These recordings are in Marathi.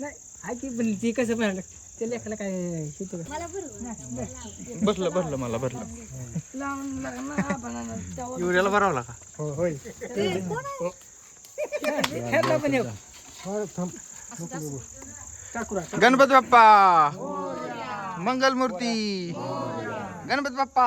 नाही आहे की पण ती कसं पण ते लेखाला काय शिकतो बसलं भरलं. मला भरलं. का युरियाला भरावला का ह्याला पण येऊ. गणपती बाप्पा! मंगलमूर्ती! गणपती बाप्पा!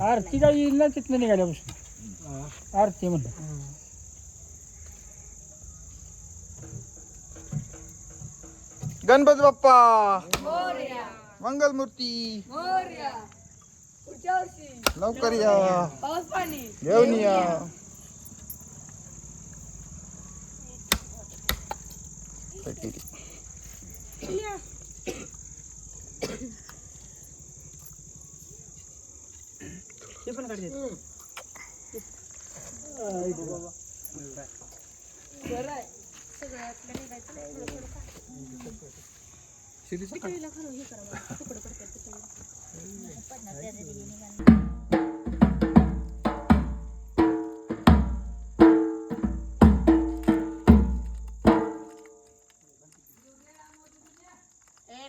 आरती काय येईल ना तिथनं निघाल्यापासून आरती म्हणलं गणपती बाप्पा। मंगलमूर्ती लवकर या घेऊन या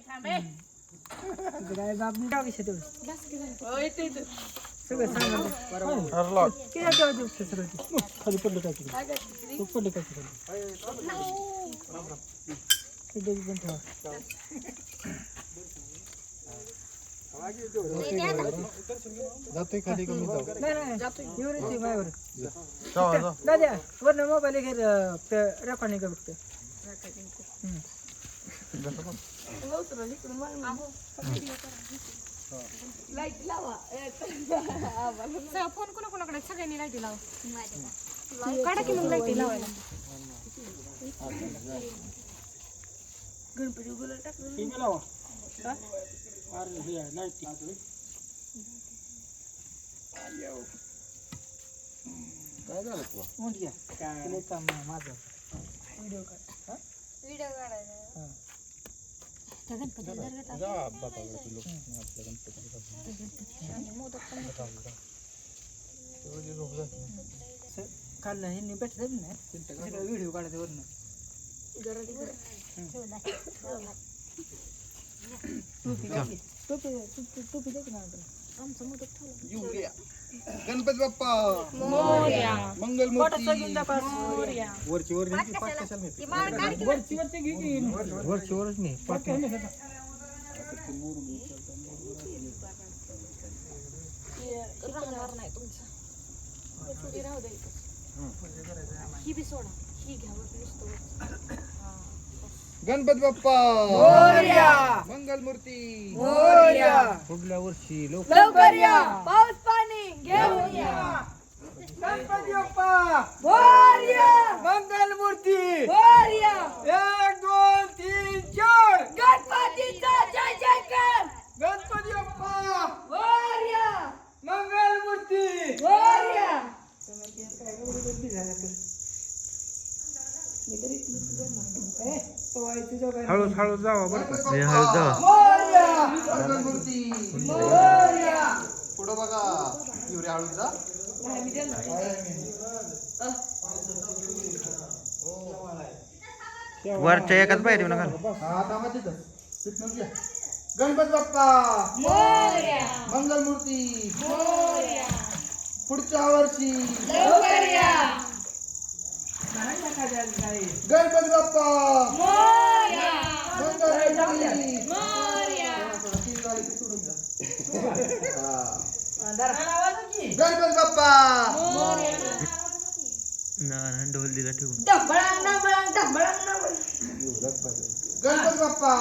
थांबे. काय बाप मी टाकी शेतो. सगळं सांगा ठरलं किती तेव्हा दिवस सगळं ते. खाली पडलं काय तिकडे तो पडलं काय तिकडे ते दोघी पण ठेवा नाही नाही येऊन येते माझ्यावर जावा, जावा. दादा वरनं मोबाईल घे रेकॉर्डिंग कर बघते फोन कोणा कोणाकडे सगळ्यांनी लाईटी लाव. काढा की मग लाईटी लावायला. लावा. लाइट. मोठी आहे. तुला? एक काम आहे माझं. व्हिडिओ काढ. हा? हा. काल ह्यांनी भेटत ना? व्हिडिओ काढायचा वरनं येऊया गणपती बाप्पा. मोरया. मंगलमूर्ती. मोरया. वरची वर घे की, पाठ कशाला नेते? वरची? वरची घे की. वरची वरच नाही पाठ. राहणार नाही. तुमचं हे राहू द्या इथंच. ही बी सोडा ही घ्या वर नुसतं गणपती बाप्पा. मंगलमूर्ती. पुढल्या वर्षी लोक लवकर या. पाऊस गणपती बाप्पा वर या मंगलमूर्ती! वर या एक दोन तीन चार! गणपतीचा जय जयकार! गणपती बाप्पा वर या मंगलमूर्ती वर या हळू हळू जावा. बरं बाप्पा मंगलमूर्ती पुढं बघा. हळू जा वरच्या एकाच येऊ नका. हा. गणपती बाप्पा! मंगलमूर्ती! पुढच्या वर्षी! गणपती बाप्पा! सोडून जा. हा. गणपती बाप्पा। ढोल दिला ठेवून. डबळांग डबळांग डबळांग डबळांग गणपती बाप्पा।